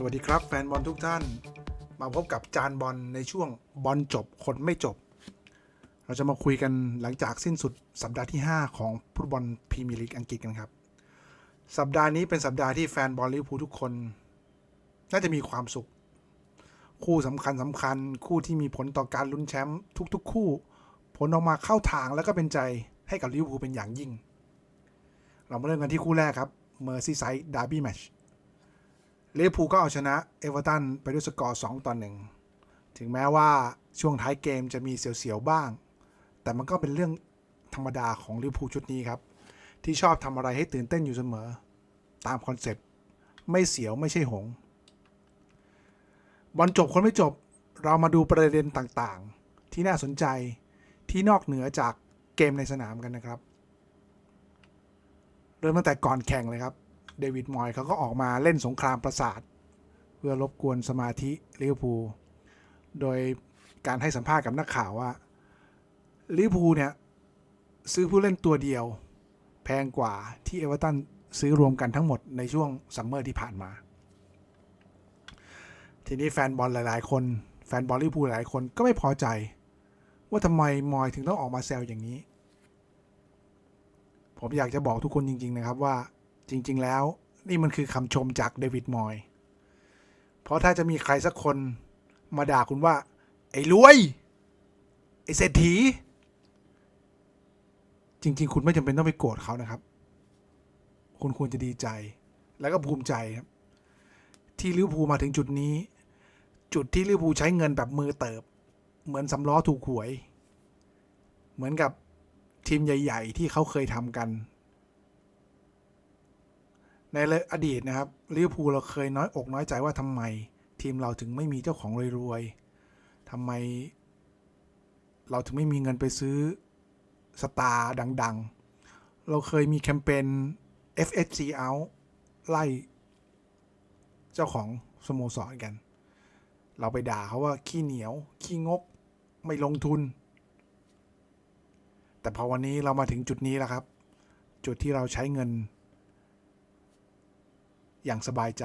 สวัสดีครับแฟนบอลทุกท่าน มาพบกับจานบอลในช่วงบอลจบคนไม่จบ เราจะมาคุยกันหลังจากสิ้นสุดสัปดาห์ที่ 5 ของฟุตบอลพรีเมียร์ลีกอังกฤษกันครับ สัปดาห์นี้เป็นสัปดาห์ที่แฟนบอลลิเวอร์พูลทุกคน น่าจะมีความสุข คู่สำคัญสำคัญคู่ที่มีผลต่อการลุ้นแชมป์ทุกๆ คู่ ผลออกมาเข้าทางแล้วก็เป็นใจให้กับลิเวอร์พูลเป็นอย่างยิ่ง เรามาเริ่มกันที่คู่แรกครับเมอร์ซีไซด์ดาร์บี้แมช เวอร์พูลก็เอาชนะเอเวอร์ตันไปด้วยสกอร์ 2 ต่อ 1 ถึงแม้ว่าช่วงท้ายเกมจะมีเสียวๆบ้าง แต่มันก็เป็นเรื่องธรรมดาของลิเวอร์พูลชุดนี้ครับ ที่ชอบทำอะไรให้ตื่นเต้นอยู่เสมอ ตามคอนเซ็ปต์ ไม่เสียวไม่ใช่หง บอลจบคนไม่จบเรามาดูประเด็นต่างๆ ที่น่าสนใจที่นอกเหนือจากเกมในสนามกันนะครับ เริ่มตั้งแต่ก่อนแข่งเลยครับ เดวิดมอยเขาก็ออกมาเล่นสงครามประสาท เพื่อรบกวนสมาธิลิเวอร์พูลโดยการให้สัมภาษณ์กับนักข่าวว่าลิเวอร์พูลเนี่ย ซื้อผู้เล่นตัวเดียว แพงกว่าที่เอเวอร์ตันซื้อรวมกันทั้งหมดในช่วงซัมเมอร์ที่ผ่านมา ทีนี้แฟนบอลหลาย ๆ คนแฟนบอลลิเวอร์พูลหลายคนก็ไม่พอใจ ว่าทำไมมอยถึงต้องออกมาแซวอย่างนี้ ผมอยากจะบอกทุกคนจริง ๆ นะครับว่า จริง ๆ แล้วนี่มันคือคำชมจากเดวิดมอย เพราะถ้าจะมีใครสักคนมาด่าคุณว่า ไอ้รวย ไอ้เศรษฐี จริง ๆ คุณไม่จำเป็นต้องไปโกรธเขานะครับ คุณควรจะดีใจ แล้วก็ภูมิใจครับ ที่ลิเวอร์พูลมาถึงจุดนี้ จุดที่ลิเวอร์พูลใช้เงินแบบมือเติบ เหมือนสำล้อถูกหวย เหมือนกับทีมใหญ่ ๆ ที่เขาเคยทำกัน ในอดีตนะครับลิเวอร์พูลเราเคยน้อยอกน้อยใจว่าทำไม ทีมเราถึงไม่มีเจ้าของรวยๆทำไม เราถึงไม่มีเงินไปซื้อสตาร์ดัง ๆ เราเคยมีแคมเปญ FSC out ไล่เจ้าของสโมสรกัน เราไปด่าเขาว่าขี้เหนียว ขี้งก ไม่ลงทุน แต่พอวันนี้เรามาถึงจุดนี้แล้วครับ จุดที่เราใช้เงิน อย่างสบายใจ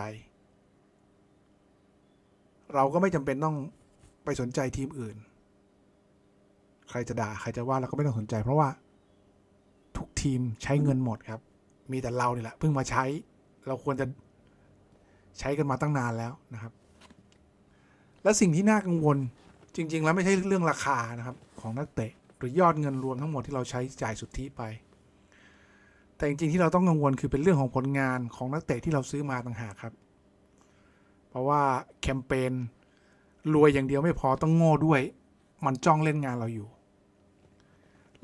เราก็ไม่จำเป็นต้องไปสนใจทีมอื่น ใครจะด่าใครจะว่าเราก็ไม่ต้องสนใจ เพราะว่าทุกทีมใช้เงินหมดครับ มีแต่เราเนี่ยแหละเพิ่งมาใช้ เราควรจะใช้กันมาตั้งนานแล้วนะครับ และสิ่งที่น่ากังวลจริง ๆ แล้วไม่ใช่เรื่องราคานะครับของนักเตะ หรือยอดเงินรวมทั้งหมดที่เราใช้จ่ายสุทธิไป แต่จริงๆที่เราต้องกังวลคือเป็นเรื่องของผลงานของนักเตะที่เราซื้อมาต่างหากครับ เพราะว่าแคมเปญรวยอย่างเดียวไม่พอต้องโง่ด้วย มันจ้องเล่นงานเราอยู่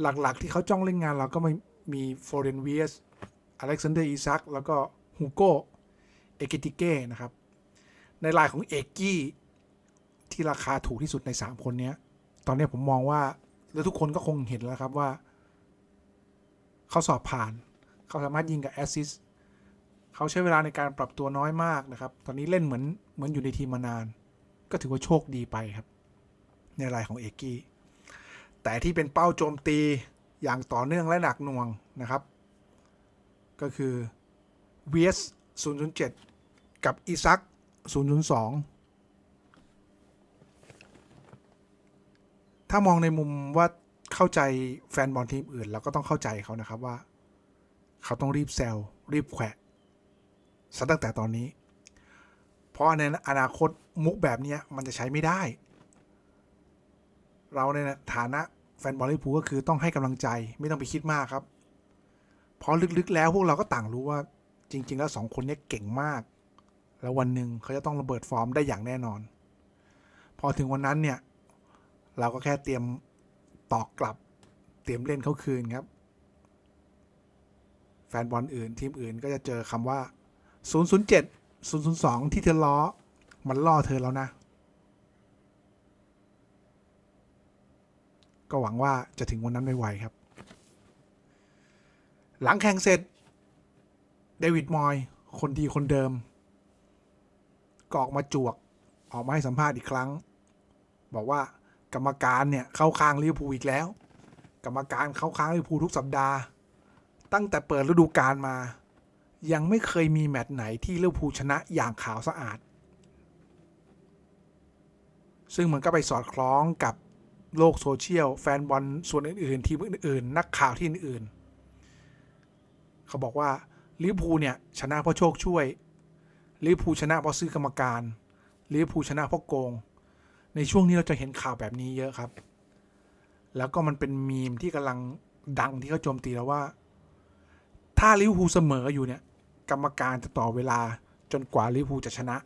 หลักๆที่เขาจ้องเล่นงานเราก็ไม่มีฟอร์เรนเวียสอเล็กซานเดอร์อีซักแล้วก็ฮูโกเอกิติเก้นะครับ ในรายของเอกกี้ที่ราคาถูกที่สุดใน 3 คนนี้ตอนนี้ผมมองว่า แล้วทุกคนก็คงเห็นแล้วครับว่า เขาสอบผ่าน เขาสามารถยิงกับแอสซิสเขาใช้เวลาในการปรับตัวน้อยมากนะครับ ตอนนี้เล่นเหมือนเหมือนอยู่ในทีมมานาน ก็ถือว่าโชคดีไปครับ ในรายของเอกกี้ แต่ที่เป็นเป้าโจมตีอย่างต่อเนื่องและหนักหน่วงนะครับ ก็คือ VS 007 กับอีซัก002 ถ้ามองในมุมว่าเข้าใจแฟนบอลทีมอื่น เราก็ต้องเข้าใจเขานะครับว่า เขาต้องรีบแซลรีบแขวะซะตั้งแต่ตอนนี้ เพราะในอนาคตมุกแบบนี้มันจะใช้ไม่ได้ เราในฐานะแฟนบอลลิพูก็คือต้องให้กำลังใจไม่ต้องไปคิดมากครับ เพราะลึกๆแล้วพวกเราก็ต่างรู้ว่าจริง ๆ แล้วสองคนนี้เก่งมาก แล้ววันหนึ่งเขาจะต้องระเบิดฟอร์มได้อย่างแน่นอน พอถึงวันนั้นเนี่ย เราก็แค่เตรียมตอกกลับ เตรียมเล่นเขาคืนครับ แฟนบอลอื่น ทีมอื่นก็จะเจอคำว่า 007 002 ที่เธอล้อ มันล่อเธอแล้วนะ ก็หวังว่าจะถึงวันนั้นไวๆครับ หลังแข่งเสร็จ เดวิดมอย คนดีคนเดิม ก็ออกมาจวก ออกมาให้สัมภาษณ์อีกครั้ง บอกว่ากรรมการเนี่ย เข้าข้างลิเวอร์พูลอีกแล้ว กรรมการเข้าข้างลิเวอร์พูลทุกสัปดาห์ ตั้งแต่เปิดฤดูกาลมา ยังไม่เคยมีแมตช์ไหนที่ลิเวอร์พูลชนะอย่างขาวสะอาด ซึ่งมันก็ไปสอดคล้องกับโลกโซเชียล แฟนบอลส่วนอื่น ๆ ทีมอื่น ๆ นักข่าวที่อื่น ๆ เขาบอกว่าลิเวอร์พูลเนี่ย ชนะเพราะโชคช่วยลิเวอร์พูลชนะเพราะซื้อกรรมการลิเวอร์พูลชนะเพราะโกง ในช่วงนี้เราจะเห็นข่าวแบบนี้เยอะครับ แล้วก็มันเป็นมีมที่กำลังดังที่เขาโจมตีแล้วว่า ถ้าลิเวอร์พูลเสมออยู่เนี่ย กรรมการจะต่อเวลาจนกว่าลิเวอร์พูลจะชนะ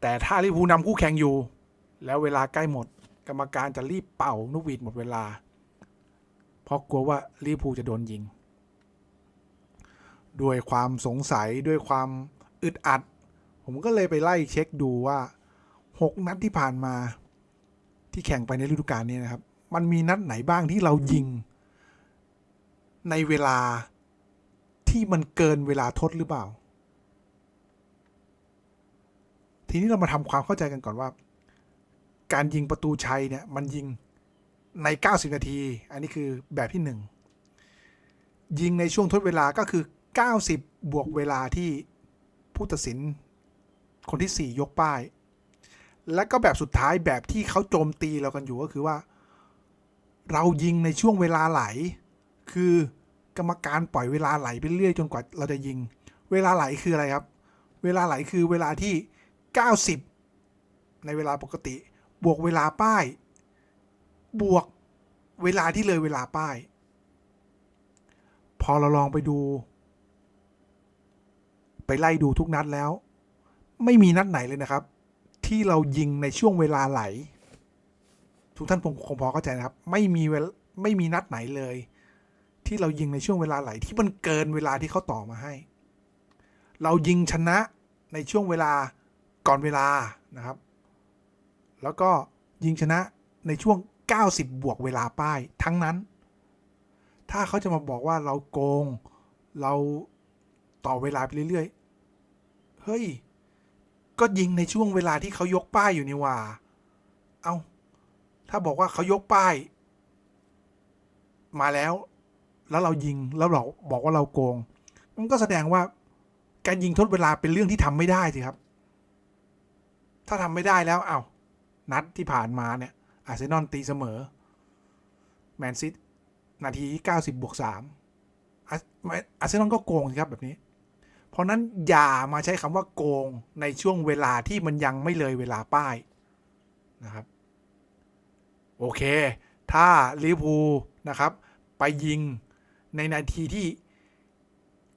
แต่ถ้าลิเวอร์พูลนำคู่แข่งอยู่ แล้วเวลาใกล้หมด กรรมการจะรีบเป่านกหวีดหมดเวลา เพราะกลัวว่าลิเวอร์พูลจะโดนยิง ด้วยความสงสัยด้วยความอึดอัด ผมก็เลยไปไล่เช็คดูว่า 6 นัดที่ผ่านมาที่แข่งไปในฤดูกาลนี้นะครับ มันมีนัดไหนบ้างที่เรายิง ในเวลา ที่มันเกินเวลาทดหรือเปล่า ทีนี้เรามาทำความเข้าใจกันก่อนว่า การยิงประตูชัยเนี่ยมันยิงใน 90 นาที อันนี้คือแบบที่ 1 ยิงในช่วงทดเวลาก็คือ 90 บวกเวลาที่ผู้ตัดสินคนที่ 4 ยกป้าย และก็แบบสุดท้ายแบบที่เขาโจมตีเรากันอยู่ก็คือว่า เรายิงในช่วงเวลาไหล คือ กรรมการปล่อยเวลาไหลไปเรื่อยจนกว่าเราจะยิง เวลาไหลคืออะไรครับ เวลาไหลคือเวลาที่ 90 ในเวลาปกติ บวกเวลาป้าย บวกเวลาที่เลยเวลาป้าย พอเราลองไปดู ไปไล่ดูทุกนัดแล้ว ไม่มีนัดไหนเลยนะครับ ที่เรายิงในช่วงเวลาไหล ทุกท่านคงพอเข้าใจนะครับ ไม่มีไม่มีนัดไหนเลย ที่เรายิงในช่วงเวลาไหลที่มันเกินเวลาที่เขาต่อมาให้ เรายิงชนะในช่วงเวลาก่อนเวลานะครับ แล้วก็ยิงชนะในช่วง 90 บวกเวลาป้ายทั้งนั้น ถ้าเขาจะมาบอกว่าเราโกง เราต่อเวลาไปเรื่อยๆ เฮ้ย ก็ยิงในช่วงเวลาที่เขายกป้ายอยู่นี่ว่า เอาถ้าบอกว่าเขายกป้าย มาแล้ว แล้วเรายิงแล้วเราบอกว่าเราโกง มันก็แสดงว่าการยิงทดเวลาเป็นเรื่องที่ทำไม่ได้สิครับ ถ้าทำไม่ได้แล้วเอานัดที่ผ่านมาเนี่ย อาร์เซนอลตีเสมอ แมนซิตนาทีที่90 บวก3อาอาร์เซนอลก็โกงสิครับแบบนี้ เพราะนั้นอย่ามาใช้คำว่าโกงในช่วงเวลาที่มันยังไม่เลยเวลาป้ายนะครับ โอเค ถ้าลิเวอร์พูลนะครับ ไปยิง ในนาทีที่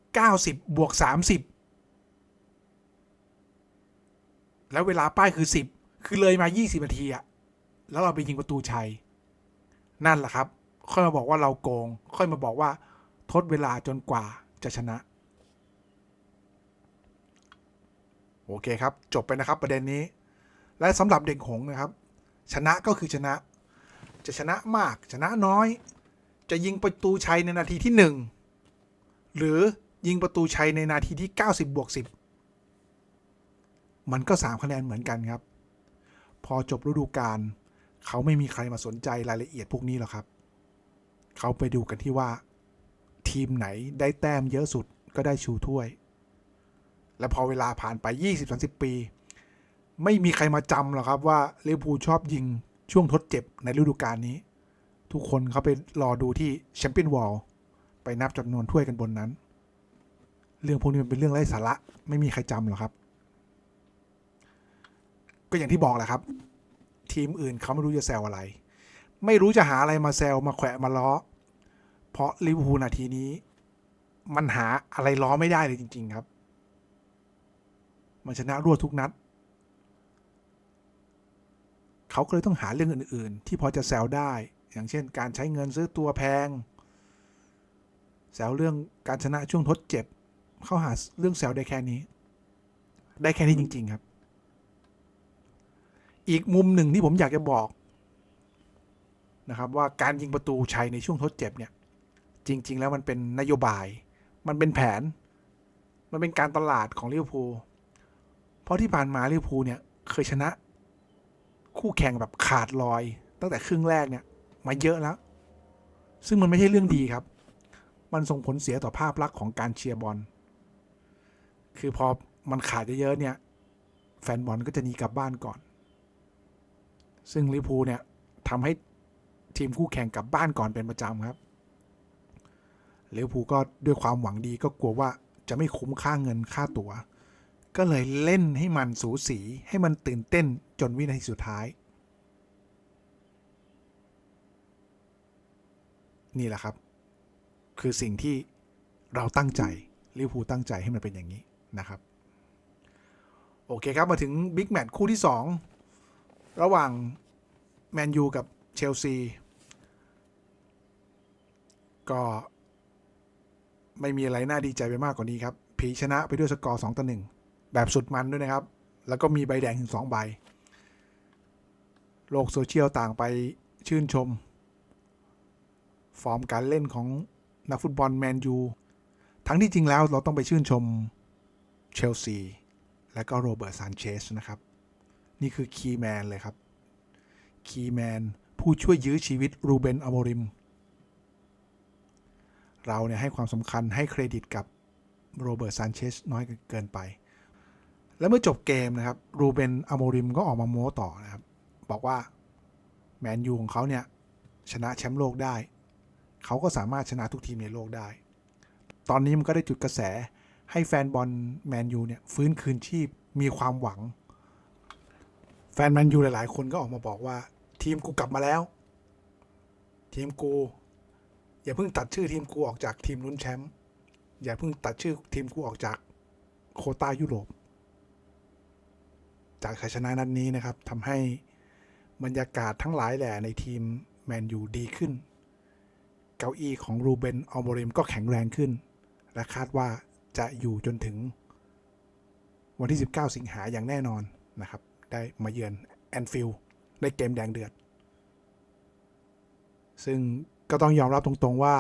90 บวก 30 แล้วเวลาป้ายคือ 10 คือเลยมา 20 นาทีอะแล้วเราไปยิงประตูชัย นั่นแหละครับ ค่อยมาบอกว่าเราโกง ค่อยมาบอกว่า ทดเวลาจนกว่าจะชนะ โอเคครับ จบไปนะครับประเด็นนี้ และสำหรับเด็กหงส์นะครับ ชนะก็คือชนะ จะชนะมากชนะน้อย จะยิงประตูชัยในนาทีที่ 1 หรือยิงประตูชัยในนาทีที่ 90บวก10 มันก็ 3 คะแนนเหมือนกันครับ พอจบฤดูกาลเขาไม่มีใครมาสนใจรายละเอียดพวกนี้หรอกครับ เขาไปดูกันที่ว่า ทีมไหนได้แต้มเยอะสุดก็ได้ชูถ้วย และพอเวลาผ่านไป 20-30 ปี ไม่มีใครมาจำหรอกครับว่าลิเวอร์พูลชอบยิงช่วงทดเจ็บในฤดูกาลนี้ ทุกคนเขาไปรอดูที่แชมเปี้ยนวอลไปนับจำนวนถ้วยกันบนนั้น เรื่องพวกนี้มันเป็นเรื่องไร้สาระ ไม่มีใครจำหรอกครับ ก็อย่างที่บอกแหละครับ ทีมอื่นเขาไม่รู้จะแซวอะไร ไม่รู้จะหาอะไรมาแซวมาแขวะมาล้อ เพราะลิเวอร์พูลนาทีนี้ มันหาอะไรล้อไม่ได้เลยจริง ๆ ครับ มันชนะรวดทุกนัดเขาก็เลยต้องหาเรื่องอื่น ๆ ที่พอจะแซวได้ อย่างเช่น การใช้เงินซื้อตัวแพง แซวเรื่องการชนะช่วงทดเจ็บ เข้าหาเรื่องแซวได้แค่นี้ ได้แค่นี้จริง ๆครับ อีกมุมหนึ่งที่ผมอยากจะบอกนะครับว่าการยิงประตูชัยในช่วงทดเจ็บเนี่ย จริง ๆ แล้วมันเป็นนโยบาย มันเป็นแผน มันเป็นการตลาดของลิเวอร์พูลเพราะที่ผ่านมาลิเวอร์พูลเนี่ยเคยชนะ คู่แข่งแบบขาดลอย ตั้งแต่ครึ่งแรกเนี่ย มาเยอะแล้ว ซึ่งมันไม่ใช่เรื่องดีครับ มันส่งผลเสียต่อภาพลักษณ์ของการเชียร์บอล คือพอมันขาดเยอะๆเนี่ย แฟนบอลก็จะหนีกลับบ้านก่อน ซึ่งลิพูเนี่ยทำให้ทีมคู่แข่งกลับบ้านก่อนเป็นประจำครับลิเวอร์พูลก็ด้วยความหวังดีก็กลัวว่าจะไม่คุ้มค่าเงินค่าตั๋ว ก็เลยเล่นให้มันสูสีให้มันตื่นเต้นจนวินาทีสุดท้าย นี่แหละครับ คือสิ่งที่เราตั้งใจลิเวอร์พูลตั้งใจให้มันเป็นอย่างนี้นะครับ โอเคครับ มาถึงบิ๊กแมตช์คู่ที่ 2 ระหว่างแมนยูกับเชลซีก็ไม่มีอะไรน่าดีใจไปมากกว่านี้ครับ ผีชนะไปด้วยสกอร์ 2 ต่อ 1 แบบสุดมันด้วยนะครับ แล้วก็มีใบแดงถึง 2 ใบ โลกโซเชียลต่างไปชื่นชม ฟอร์มการเล่นของนักฟุตบอลแมนยู ทั้งที่จริงแล้วเราต้องไปชื่นชมเชลซี และก็โรเบิร์ตซานเชสนะครับ นี่คือคีย์แมนเลยครับ คีย์แมนผู้ช่วยยื้อชีวิตรูเบนอโมริม เราเนี่ยให้ความสำคัญให้เครดิตกับโรเบิร์ตซานเชสน้อยเกินไป แล้วเมื่อจบเกมนะครับรูเบนอโมริมก็ออกมาโม้ต่อนะครับ บอกว่าแมนยูของเขาเนี่ยชนะแชมป์โลกได้ เขาก็สามารถชนะทุกทีมในโลกได้ ตอนนี้มันก็ได้จุดกระแสให้แฟนบอลแมนยูเนี่ยฟื้นคืนชีพมีความหวัง แฟนแมนยูหลายๆ คนก็ออกมาบอกว่า ทีมกูกลับมาแล้ว ทีมกู อย่าเพิ่งตัดชื่อทีมกูออกจากทีมลุ้นแชมป์อย่าเพิ่งตัดชื่อทีมกูออกจากโคต้ายุโรป จากชัยชนะนัดนนี้นะครับทำให้บรรยากาศทั้งหลายแหล่ในทีมแมนยูดีขึ้น เก้าอี้ของรูเบนอัลโมริมก็แข็งแรงขึ้น และคาดว่าจะอยู่จนถึง วันที่ 19 สิงหาอย่างแน่นอนนะครับ ได้มาเยือนแอนฟิลด์ในเกมแดงเดือด ซึ่งก็ต้องยอมรับตรงๆว่า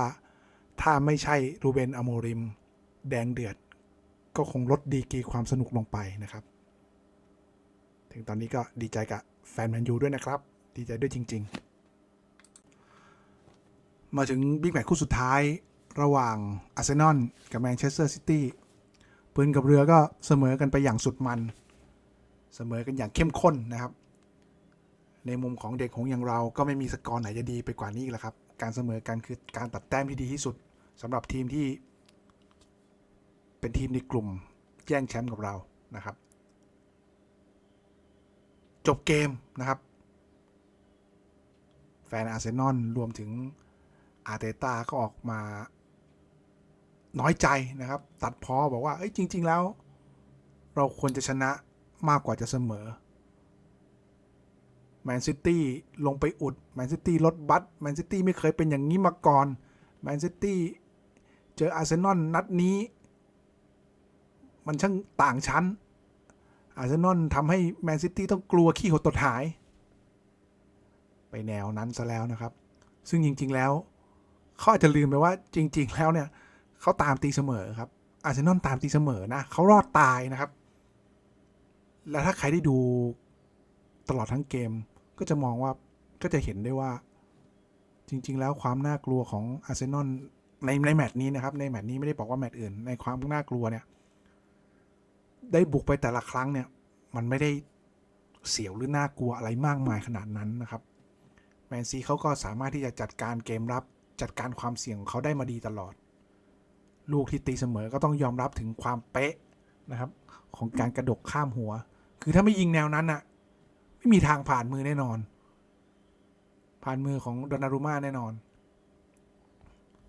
ถ้าไม่ใช่รูเบนอโมริม แดงเดือด ก็คงลดดีกีความสนุกลงไปนะครับ ถึงตอนนี้ก็ดีใจกับแฟนแมนยูด้วยนะครับ ดีใจด้วยจริง ๆ มาถึงบิ๊กแมตช์คู่สุดท้ายระหว่างอาร์เซนอลกับแมนเชสเตอร์ซิตี้ปืนกับเรือก็เสมอกันไปอย่างสุดมัน เสมอกันอย่างเข้มข้นนะครับ ในมุมของเด็กของอย่างเราก็ไม่มีสกอร์ไหนจะดีไปกว่านี้แล้วครับ การเสมอกันคือการตัดแต้มที่ดีที่สุดสำหรับทีมที่ เป็นทีมในกลุ่มแย่งแชมป์กับเรานะครับ จบเกมนะครับ แฟนอาร์เซนอลรวมถึง อาร์เตต้าก็ออกมา น้อยใจนะครับ ตัดพ้อบอกว่า เอ้ยจริง ๆ แล้ว เราควรจะชนะมากกว่าจะเสมอแมนซิตี้ลงไปอุดแมนซิตี้ลดบัตแมนซิตี้ไม่เคยเป็นอย่างนี้มาก่อนแมนซิตี้เจออาร์เซนอลนัดนี้ มันช่างต่างชั้น อาร์เซนอลทำให้แมนซิตี้ต้องกลัวขี้หดตดหาย ไปแนวนั้นซะแล้วนะครับ ซึ่งจริง ๆ แล้ว เขาอาจจะลืมไปว่าจริง ๆ แล้วเนี่ยเขาตามตีเสมอครับ อาร์เซนอลตามตีเสมอนะเขารอดตายนะครับ แล้วถ้าใครได้ดูตลอดทั้งเกมก็จะมองว่าก็จะเห็นได้ว่า จริง ๆ แล้วความน่ากลัวของอาร์เซนอลในในแมตช์นี้นะครับ ในแมตช์นี้ไม่ได้บอกว่าแมตช์อื่น ในความน่ากลัวเนี่ย ได้บุกไปแต่ละครั้งเนี่ย มันไม่ได้เสียวหรือน่ากลัวอะไรมากมายขนาดนั้นนะครับแมนซีเขาก็สามารถที่จะจัดการเกมรับ จัดการความเสี่ยงของเขาได้มาดีตลอด ลูกที่ตีเสมอก็ต้องยอมรับถึงความเป๊ะนะครับ ของการกระดกข้ามหัว คือถ้าไม่ยิงแนวนั้นน่ะไม่มีทางผ่านมือแน่นอน ผ่านมือของดอนนารุม่าแน่นอน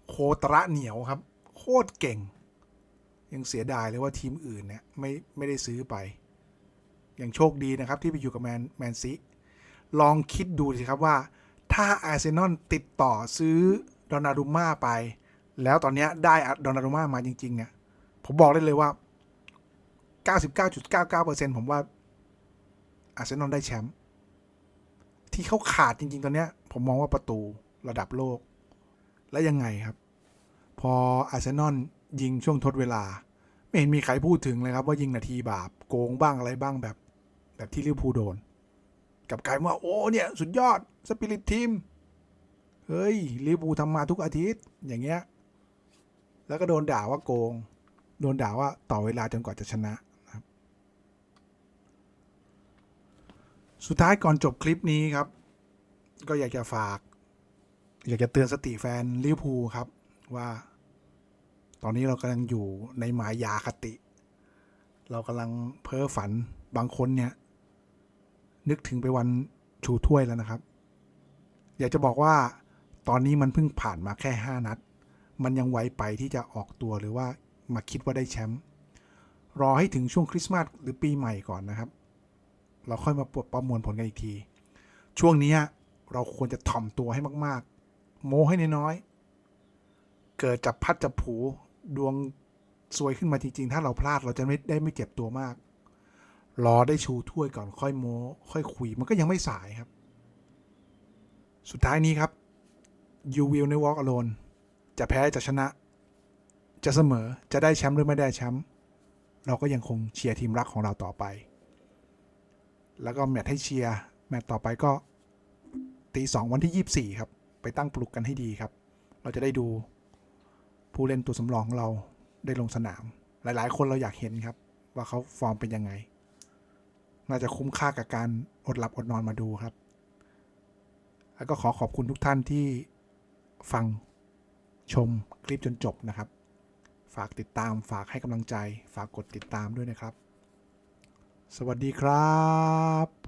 โคตระเหนียวครับ โคตรเก่ง ยังเสียดายเลยว่าทีมอื่นเนี่ยไม่ไม่ได้ซื้อไปยังโชคดีนะครับที่ไปอยู่กับแมนแมนซีลองคิดดูสิครับว่าถ้าอาร์เซนอลติดต่อซื้อ ดอนนารุม่าไป แล้วตอนนี้ได้ดอนนารุม่ามาจริงๆเนี่ยผมบอกได้เลยว่า 99.99%ผมว่าอาร์เซนอลได้แชมป์ที่เขาขาดจริง ๆ ตอนนี้ผมมองว่าประตูระดับโลก และยังไงครับ พออาร์เซนอลยิงช่วงทดเวลา ไม่เห็นมีใครพูดถึงเลยครับ ว่ายิงนาทีบาปโกงบ้างอะไรบ้างแบบ แบบที่ลิเวอร์พูลโดน กับกลายว่าโอ้เนี่ย สุดยอดสปิริตทีม เฮ้ยลิเวอร์พูทำมาทุกอาทิตย์อย่างเงี้ย แล้วก็โดนด่าว่าโกง โดนด่าว่าต่อเวลาจนกว่าจะชนะนะครับ สุดท้ายก่อนจบคลิปนี้ครับ ก็อยากจะฝาก อยากจะเตือนสติแฟนลิวพูครับว่าตอนนี้เรากำลังอยู่ในหมายยาคติ เรากำลังเพ้อฝันบางคนเนี่ย นึกถึงไปวันชูถ้วยแล้วนะครับ อยากจะบอกว่า ตอนนี้มันเพิ่งผ่านมาแค่ 5 นัด มันยังไวไปที่จะออกตัวหรือว่ามาคิดว่าได้แชมป์รอให้ถึงช่วงคริสต์มาสหรือปีใหม่ก่อนนะครับ เราค่อยมาประมวลผลกันอีกที ช่วงนี้เราควรจะถ่อมตัวให้มาก ๆ โม้ให้น้อยๆเกิดจับพัดจับผูดวงซวยขึ้นมาจริง ๆ ถ้าเราพลาดเราจะไม่ได้ไม่เจ็บตัวมาก รอได้ชูถ้วยก่อนค่อยโม้ ค่อยคุย มันก็ยังไม่สายครับ สุดท้ายนี้ครับ you will never walk alone จะแพ้จะชนะ จะเสมอจะได้แชมป์หรือไม่ได้แชมป์เราก็ยังคงเชียร์ทีมรักของเราต่อไป แล้วก็แมตช์ให้เชียร์แมตช์ต่อไปก็ตีสองวันที่ 24 ครับ ไปตั้งปลุกกันให้ดีครับ เราจะได้ดูผู้เล่นตัวสำรองของเราได้ลงสนาม หลาย ๆ คนเราอยากเห็นครับ ว่าเขาฟอร์มเป็นยังไง น่าจะคุ้มค่ากับการอดหลับอดนอนมาดูครับ แล้วก็ขอขอบคุณทุกท่านที่ ฟังชมคลิปจนจบนะครับ ฝากติดตามฝากให้กำลังใจ ฝากกดติดตามด้วยนะครับ สวัสดีครับ